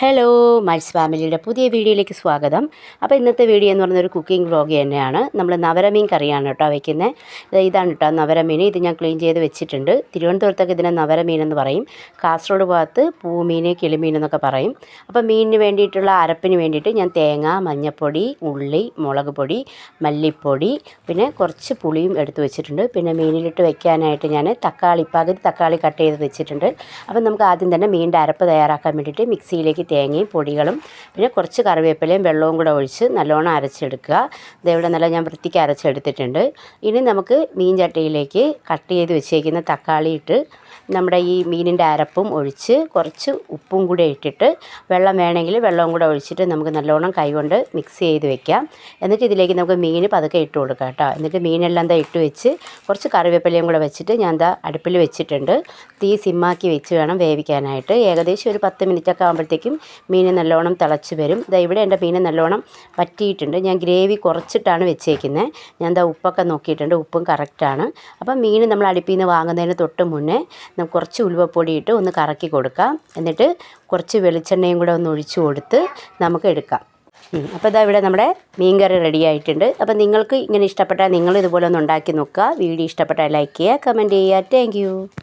Hello mice ഫാമിലിയുടെ പുതിയ വീഡിയോയിലേക്ക് സ്വാഗതം. അപ്പോൾ ഇന്നത്തെ വീഡിയോ എന്ന് പറയുന്നത് ഒരു കുക്കിംഗ് വ്ളോഗ് തന്നെയാണ്. നമ്മൾ നവരമീൻ കറിയാണ് കേട്ടോ വയ്ക്കുന്നത് ഇതാണ് കേട്ടോ നവരമീൻ. ഇത് ഞാൻ ക്ലീൻ ചെയ്ത് വെച്ചിട്ടുണ്ട്. തിരുവനന്തപുരത്തൊക്കെ ഇതിനെ നവരമീൻ എന്ന് പറയും. കാസർഗോഡ് ഭാഗത്ത് പൂമീൻ കിളിമീൻ എന്നൊക്കെ പറയും. അപ്പോൾ മീനിന് വേണ്ടിയിട്ടുള്ള അരപ്പിന് വേണ്ടിയിട്ട് ഞാൻ തേങ്ങ മഞ്ഞൾപ്പൊടി ഉള്ളി മുളക് പൊടി മല്ലിപ്പൊടി പിന്നെ കുറച്ച് പുളിയും എടുത്ത് വെച്ചിട്ടുണ്ട്. പിന്നെ മീനിലിട്ട് വെക്കാനായിട്ട് ഞാൻ തക്കാളി പകുതി തക്കാളി കട്ട് ചെയ്ത് വെച്ചിട്ടുണ്ട്. അപ്പോൾ നമുക്ക് ആദ്യം തന്നെ മീനിന്റെ അരപ്പ് തയ്യാറാക്കാൻ വേണ്ടിയിട്ട് മിക്സിയിലേക്ക് തേങ്ങയും പൊടികളും പിന്നെ കുറച്ച് കറിവേപ്പിലയും വെള്ളവും കൂടെ ഒഴിച്ച് നല്ലോണം അരച്ചെടുക്കുക. ഇതെവിടെ നല്ല ഞാൻ വൃത്തിക്ക് അരച്ചെടുത്തിട്ടുണ്ട്. ഇനി നമുക്ക് മീൻ ചട്ടിയിലേക്ക് കട്ട് ചെയ്ത് വെച്ചേക്കുന്ന തക്കാളി ഇട്ട് നമ്മുടെ ഈ മീനിന്റെ അരപ്പും ഒഴിച്ച് കുറച്ച് ഉപ്പും കൂടെ ഇട്ടിട്ട് വെള്ളം വേണമെങ്കിൽ വെള്ളവും കൂടെ ഒഴിച്ചിട്ട് നമുക്ക് നല്ലോണം കൈകൊണ്ട് മിക്സ് ചെയ്ത് വെക്കാം. എന്നിട്ട് ഇതിലേക്ക് നമുക്ക് മീൻ പതുക്കെ ഇട്ട് കൊടുക്കാം കേട്ടോ. എന്നിട്ട് മീനെല്ലാം എന്താ ഇട്ട് വെച്ച് കുറച്ച് കറിവേപ്പിലയും കൂടെ വെച്ചിട്ട് ഞാൻ എന്താ അടുപ്പിൽ വെച്ചിട്ടുണ്ട്. തീ സിമ്മാക്കി വെച്ച് വേണം വേവിക്കാനായിട്ട്. ഏകദേശം ഒരു പത്ത് മിനിറ്റൊക്കെ ആകുമ്പോഴത്തേക്കും മീൻ നല്ലോണം തിളച്ച് വരും. ദാ ഇവിടെ എന്റെ മീൻ നല്ലോണം പറ്റിയിട്ടുണ്ട് ഞാൻ ഗ്രേവി കുറച്ചിട്ടാണ് വെച്ചേക്കുന്നത് ഞാൻ ദാ ഉപ്പൊക്കെ നോക്കിയിട്ടുണ്ട്. ഉപ്പും കറക്റ്റാണ് അപ്പം മീൻ നമ്മൾ അടുപ്പിൽ നിന്ന് വാങ്ങുന്നതിന് തൊട്ട് മുന്നേ നമുക്ക് കുറച്ച് ഉലുവപ്പൊടി ഇട്ട് ഒന്ന് കറക്കി കൊടുക്കാം. എന്നിട്ട് കുറച്ച് വെളിച്ചെണ്ണയും കൂടെ ഒന്ന് ഒഴിച്ചു കൊടുത്ത് നമുക്ക് എടുക്കാം. അപ്പോൾ ഇതാ ഇവിടെ നമ്മുടെ മീൻ കറി റെഡി ആയിട്ടുണ്ട്. അപ്പോൾ നിങ്ങൾക്ക് ഇങ്ങനെ ഇഷ്ടപ്പെട്ടാൽ നിങ്ങൾ ഇതുപോലെ ഒന്ന് ഉണ്ടാക്കി നോക്കുക. വീഡിയോ ഇഷ്ടപ്പെട്ടാൽ ലൈക്ക് ചെയ്യുക കമന്റ് ചെയ്യുക. താങ്ക്